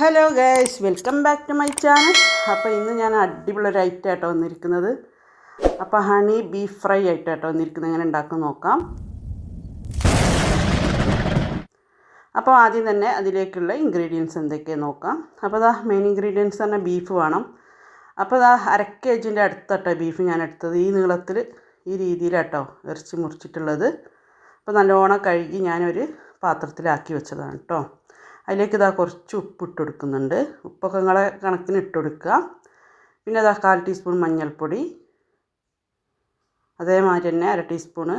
Hello guys welcome back to my channel അപ്പോൾ ഇന്ന് ഞാൻ അടിപൊളി ഒരു ഐറ്റം ആയിട്ട് വന്നിരിക്കുന്നത്. അപ്പോൾ ഹണി ബീഫ് ഫ്രൈ ആയിട്ടാട്ടോ വന്നിരിക്കുന്നത്. എങ്ങനെ ഉണ്ടാക്കാൻ നോക്കാം. അപ്പോൾ ആദ്യം തന്നെ അതിലേക്കുള്ള ഇൻഗ്രീഡിയൻസ് എന്തൊക്കെയാണ് നോക്കാം. അപ്പോൾ അതാ മെയിൻ ഇൻഗ്രീഡിയൻസ് തന്നെ ബീഫ് വേണം. അപ്പോൾ അതാ അര കെ ജിന്റെ അടുത്തട്ടോ ബീഫ് ഞാൻ എടുത്തത്. ഈ നീളത്തിൽ ഈ രീതിയിലാട്ടോ ഇറച്ചി മുറിച്ചിട്ടുള്ളത്. അപ്പോൾ നല്ലോണം കഴുകി ഞാനൊരു പാത്രത്തിലാക്കി വെച്ചതാണ് കേട്ടോ അതിലേക്ക് ഇതാ കുറച്ച് ഉപ്പ് ഇട്ട് കൊടുക്കുന്നുണ്ട് ഉപ്പൊക്കെ നിങ്ങളെ കണക്കിന് ഇട്ട് കൊടുക്കുക പിന്നെ അതാ കാൽ ടീസ്പൂൺ മഞ്ഞൾപ്പൊടി. അതേമാതിരി തന്നെ അര ടീസ്പൂണ്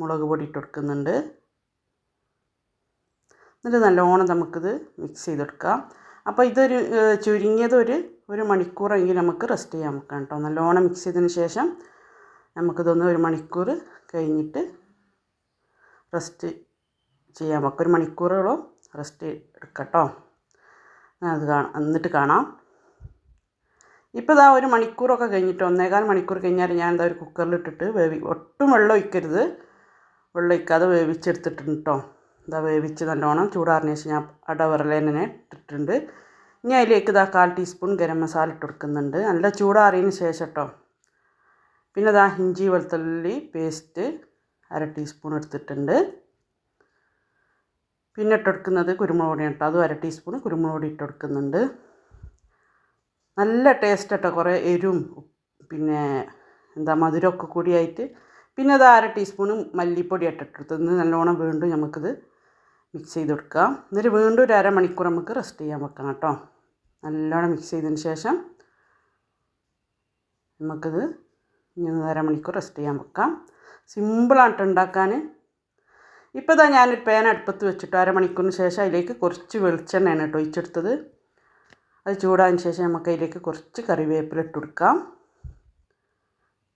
മുളക് പൊടി ഇട്ട് കൊടുക്കുന്നുണ്ട് എന്നിട്ട് നല്ലോണം നമുക്കിത് മിക്സ് ചെയ്തെടുക്കാം. അപ്പോൾ ഇതൊരു ചുരുങ്ങിയത് ഒരു ഒരു മണിക്കൂറെങ്കിലും നമുക്ക് റെസ്റ്റ് ചെയ്യാൻ വെക്കാം കേട്ടോ. നല്ലോണം മിക്സ് ചെയ്തതിന് ശേഷം നമുക്കിതൊന്ന് ഒരു മണിക്കൂർ കഴിഞ്ഞിട്ട് റെസ്റ്റ് ചെയ്യാൻ വെക്കാം. ഒരു മണിക്കൂറോളം റെസ്റ്റ് എടുക്കട്ടോ. അത് കാണാം. എന്നിട്ട് കാണാം. ഇപ്പോൾ ഇതാ ഒരു മണിക്കൂറൊക്കെ കഴിഞ്ഞിട്ട് ഒന്നേകാൽ മണിക്കൂർ കഴിഞ്ഞാൽ ഞാൻ എന്താ ഒരു കുക്കറിലിട്ടിട്ട് വേവി ഒട്ടും വെള്ളം ഒഴിക്കരുത്. വെള്ളം ഒഴിക്കാതെ വേവിച്ചെടുത്തിട്ടുണ്ട് കേട്ടോ ഇതാ വേവിച്ച് നല്ലോണം ചൂടാറിന് ശേഷം ഞാൻ അടവറലേനെ ഇട്ടിട്ടുണ്ട്. ഇനി അതിലേക്ക് ഇതാ കാൽ ടീസ്പൂൺ ഗരം മസാല ഇട്ട് കൊടുക്കുന്നുണ്ട്. നല്ല ചൂടാറിയതിന് ശേഷം കേട്ടോ പിന്നെ ഇതാ ഇഞ്ചി വെളുത്തുള്ളി പേസ്റ്റ് അര ടീസ്പൂൺ എടുത്തിട്ടുണ്ട്. പിന്നെ ഇട്ടെടുക്കുന്നത് കുരുമുളക് പൊടി കേട്ടോ. അതും അര ടീസ്പൂൺ കുരുമുളക് പൊടി ഇട്ടെടുക്കുന്നുണ്ട്. നല്ല ടേസ്റ്റ് കേട്ടോ. കുറേ എരും പിന്നെ എന്താ മധുരമൊക്കെ കൂടിയായിട്ട്. പിന്നെ അത് അര ടീസ്പൂൺ മല്ലിപ്പൊടി ഇട്ടിട്ടെടുത്ത് നല്ലോണം വീണ്ടും നമുക്കിത് മിക്സ് ചെയ്ത് കൊടുക്കാം. എന്നിട്ട് വീണ്ടും ഒരു അരമണിക്കൂർ നമുക്ക് റെസ്റ്റ് ചെയ്യാൻ വെക്കാം കേട്ടോ. നല്ലോണം മിക്സ് ചെയ്തതിന് ശേഷം നമുക്കിത് ഇനി അരമണിക്കൂർ റെസ്റ്റ് ചെയ്യാൻ വെക്കാം. സിമ്പിളാണ് കേട്ടോ ഉണ്ടാക്കാൻ. ഇപ്പോൾ ഇതാ ഞാനൊരു പാൻ അടുപ്പത്ത് വെച്ചിട്ട് അരമണിക്കൂറിന് ശേഷം അതിലേക്ക് കുറച്ച് വെളിച്ചെണ്ണയാണ് കേട്ടോ ഒഴിച്ചെടുത്തത്. അത് ചൂടായതിന് ശേഷം നമുക്ക് അതിലേക്ക് കുറച്ച് കറിവേപ്പില ഇട്ട് കൊടുക്കാം.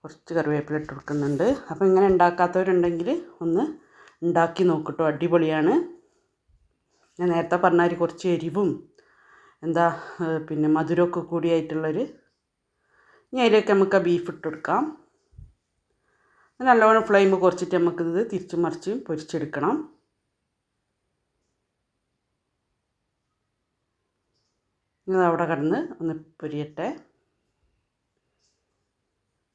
കുറച്ച് കറിവേപ്പില ഇട്ട് കൊടുക്കുന്നുണ്ട്. അപ്പോൾ ഇങ്ങനെ ഉണ്ടാക്കാത്തവരുണ്ടെങ്കിൽ ഒന്ന് ഉണ്ടാക്കി നോക്കട്ടോ അടിപൊളിയാണ്. ഞാൻ നേരത്തെ പറഞ്ഞ കുറച്ച് എരിവും എന്താ പിന്നെ മധുരമൊക്കെ കൂടിയായിട്ടുള്ളൊരു ഇനി അതിലേക്ക് നമുക്ക് ബീഫ് ഇട്ട് കൊടുക്കാം. നല്ലോണം ഫ്ലെയിം കുറച്ചിട്ട് നമുക്കിത് തിരിച്ചും മറിച്ചും പൊരിച്ചെടുക്കണം. അവിടെ കിടന്ന് ഒന്ന് പൊരിയട്ടെ.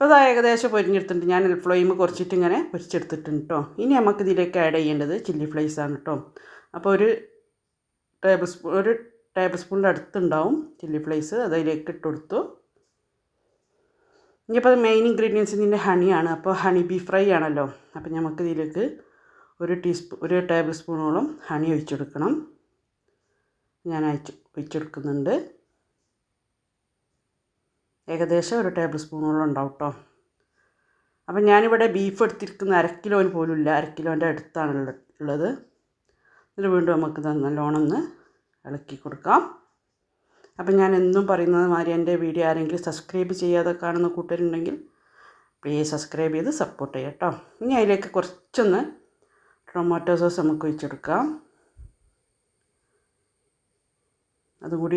അപ്പോൾ അത് ഏകദേശം പൊരിഞ്ഞെടുത്തിട്ടുണ്ട്. ഞാൻ ഫ്ലെയിം കുറച്ചിട്ട് ഇങ്ങനെ പൊരിച്ചെടുത്തിട്ടുണ്ട് കേട്ടോ ഇനി നമുക്ക് ഇതിലേക്ക് ആഡ് ചെയ്യേണ്ടത് ചില്ലി ഫ്ലേസ് ആണ് കേട്ടോ അപ്പോൾ ഒരു ടേബിൾ സ്പൂൺ ഒരു ടേബിൾ സ്പൂണിന്റെ അടുത്തുണ്ടാവും ചില്ലി ഫ്ലേസ് അത് അതിലേക്ക് ഇട്ട് കൊടുത്തു. ഇനിയിപ്പോൾ മെയിൻ ഇൻഗ്രീഡിയൻസ് ഇതിന്റെ ഹണിയാണ് അപ്പോൾ ഹണി ബീഫ് ഫ്രൈ ആണല്ലോ. അപ്പോൾ നമുക്ക് ഇതിലേക്ക് ഒരു ടീസ്പൂ ഒരു ടേബിൾ സ്പൂണോളം ഹണി ഒഴിച്ചെടുക്കണം. ഞാൻ അയച്ച് ഒഴിച്ചെടുക്കുന്നുണ്ട്. ഏകദേശം ഒരു ടേബിൾ സ്പൂണോളം ഉണ്ടാവും കേട്ടോ അപ്പം ഞാനിവിടെ ബീഫ് എടുത്തിരിക്കുന്ന അരക്കിലോന് പോലുമില്ല പോലും ഇല്ല അര കിലോന്റെ അടുത്താണ് ഉള്ളത്. എന്നിട്ട് വീണ്ടും നമുക്ക് നല്ലോണം ഒന്ന് ഇളക്കി കൊടുക്കാം. അപ്പം ഞാൻ എന്നും പറയുന്നത് മാതിരി എന്റെ വീഡിയോ ആരെങ്കിലും സബ്സ്ക്രൈബ് ചെയ്യാതെ കാണുന്ന കൂട്ടരുണ്ടെങ്കിൽ പ്ലീസ് സബ്സ്ക്രൈബ് ചെയ്ത് സപ്പോർട്ട് ചെയ്യാം കേട്ടോ. ഇനി അതിലേക്ക് കുറച്ചൊന്ന് ടൊമാറ്റോ സോസ് നമുക്ക് ഒഴിച്ചെടുക്കാം. അതും കൂടി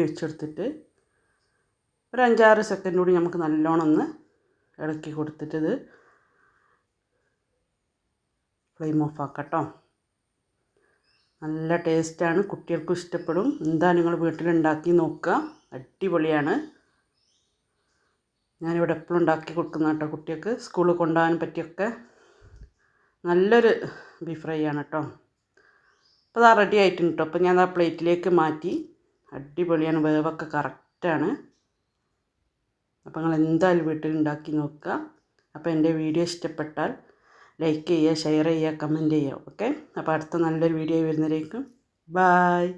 ഒരു അഞ്ചാറ് സെക്കൻഡ് കൂടി നമുക്ക് നല്ലോണം ഒന്ന് ഇളക്കി കൊടുത്തിട്ട് ഫ്ലെയിം ഓഫ് ആക്കാം കേട്ടോ. നല്ല ടേസ്റ്റാണ് കുട്ടികൾക്കും ഇഷ്ടപ്പെടും. എന്താ നിങ്ങൾ വീട്ടിലുണ്ടാക്കി നോക്കുക. അടിപൊളിയാണ്. ഞാനിവിടെ എപ്പോഴും ഉണ്ടാക്കി കൊടുക്കുന്ന കേട്ടോ കുട്ടികൾക്ക്. സ്കൂളിൽ കൊണ്ടുപോകാൻ പറ്റിയൊക്കെ നല്ലൊരു ബീഫ് ഫ്രൈ ആണ് കേട്ടോ. അപ്പോൾ അതാ റെഡി ആയിട്ടുണ്ട് കേട്ടോ. അപ്പോൾ ഞാൻ പ്ലേറ്റിലേക്ക് മാറ്റി. അടിപൊളിയാണ് വേവൊക്കെ കറക്റ്റാണ് അപ്പോൾ നിങ്ങൾ എന്തായാലും വീട്ടിൽ ഉണ്ടാക്കി നോക്കുക. അപ്പോൾ എന്റെ വീഡിയോ ഇഷ്ടപ്പെട്ടാൽ ലൈക്ക് ചെയ്യുക ഷെയർ ചെയ്യുക കമന്റ് ചെയ്യുക. ഓക്കെ അപ്പോൾ അടുത്ത നല്ലൊരു വീഡിയോ വരുന്നതിലേക്കും. ബായ്